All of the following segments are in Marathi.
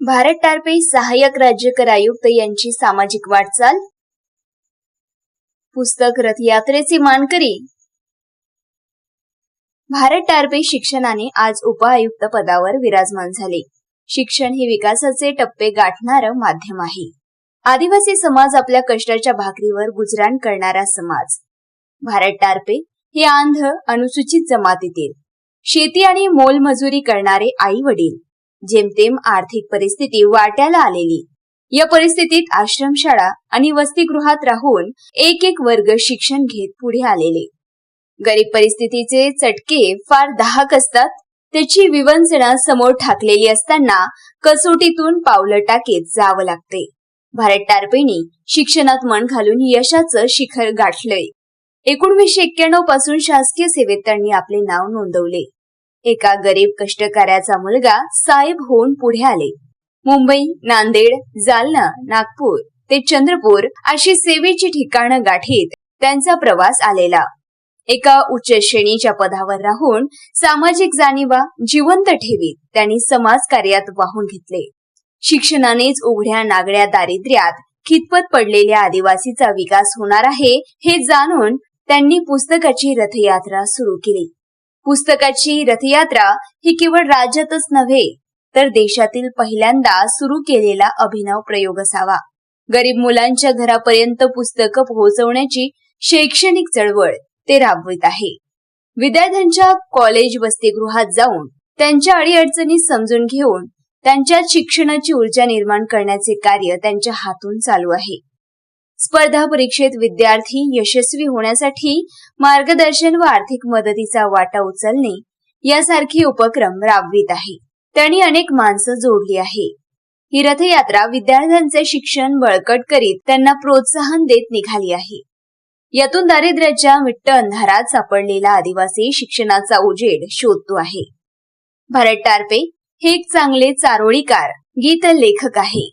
भारत टारपे सहाय्यक राज्यकर आयुक्त यांची सामाजिक वाटचाल. पुस्तक रथयात्रेचे मानकरी. भारत टारपे शिक्षणाने आज उपआयुक्त पदावर विराजमान झाले. शिक्षण हे विकासाचे टप्पे गाठणारं माध्यम आहे. आदिवासी समाज आपल्या कष्टाच्या भाकरीवर गुजराण करणारा समाज. भारत टारपे हे आंध अनुसूचित जमातीतील. शेती आणि मोलमजुरी करणारे आई वडील जेमतेम आर्थिक परिस्थिती वाट्याला आलेली. या परिस्थितीत आश्रमशाळा आणि वसतिगृहात राहून एक एक वर्ग शिक्षण घेत पुढे आलेले. गरीब परिस्थितीचे चटके फार दाहक असतात त्याची विवंचना समोर ठाकलेली असताना कसोटीतून पावलं टाकेत जावं लागते. भारत टारपेनी शिक्षणात मन घालून यशाचं शिखर गाठलंय. एकोणवीसशे एक्क्याण्णवपासून शासकीय सेवेत त्यांनी आपले नाव नोंदवले. एका गरीब कष्टकऱ्याचा मुलगा साहेब होऊन पुढे आले. मुंबई नांदेड जालना नागपूर ते चंद्रपूर अशी सेवेची ठिकाणं गाठीत त्यांचा प्रवास आलेला. एका उच्च श्रेणीच्या पदावर राहून सामाजिक जाणीवा जिवंत ठेवीत त्यांनी समाज कार्यात वाहून घेतले. शिक्षणानेच उघड्या नागड्या दारिद्र्यात खितपत पडलेल्या आदिवासीचा विकास होणार आहे हे जाणून त्यांनी पुस्तकाची रथयात्रा सुरू केली. पुस्तकाची रथयात्रा ही केवळ राज्यातच नव्हे तर देशातील पहिल्यांदा सुरू केलेला अभिनव प्रयोग असावा. गरीब मुलांच्या घरापर्यंत पुस्तकं पोहोचवण्याची शैक्षणिक चळवळ ते राबवित आहे. विद्यार्थ्यांच्या कॉलेज वसतिगृहात जाऊन त्यांच्या अडीअडचणी समजून घेऊन त्यांच्या शिक्षणाची ऊर्जा निर्माण करण्याचे कार्य त्यांच्या हातून चालू आहे. स्पर्धा परीक्षेत विद्यार्थी यशस्वी होण्यासाठी मार्गदर्शन व आर्थिक मदतीचा वाटा उचलणे यासारखे उपक्रम राबवित आहे. त्यांनी अनेक माणसं जोडली आहे. ही रथयात्रा विद्यार्थ्यांचे शिक्षण बळकट करीत त्यांना प्रोत्साहन देत निघाली आहे. यातून दारिद्र्याच्या मिट्ट अंधारात सापडलेला आदिवासी शिक्षणाचा उजेड शोधतो आहे. भारत टारपे हे एक चांगले चारोळीकार गीत लेखक आहे.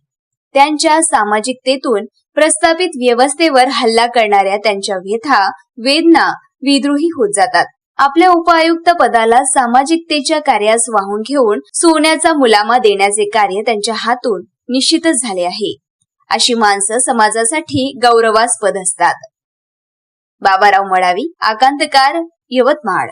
त्यांच्या सामाजिकतेतून प्रस्थापित व्यवस्थेवर हल्ला करणाऱ्या त्यांच्या व्यथा वेदना विद्रोही होत जातात. आपल्या उपायुक्त पदाला सामाजिकतेच्या कार्यास वाहून घेऊन सोन्याचा मुलामा देण्याचे कार्य त्यांच्या हातून निश्चितच झाले आहे. अशी माणसं समाजासाठी गौरवास्पद असतात. बाबाराव मडावी आकांतकार यवतमाळ.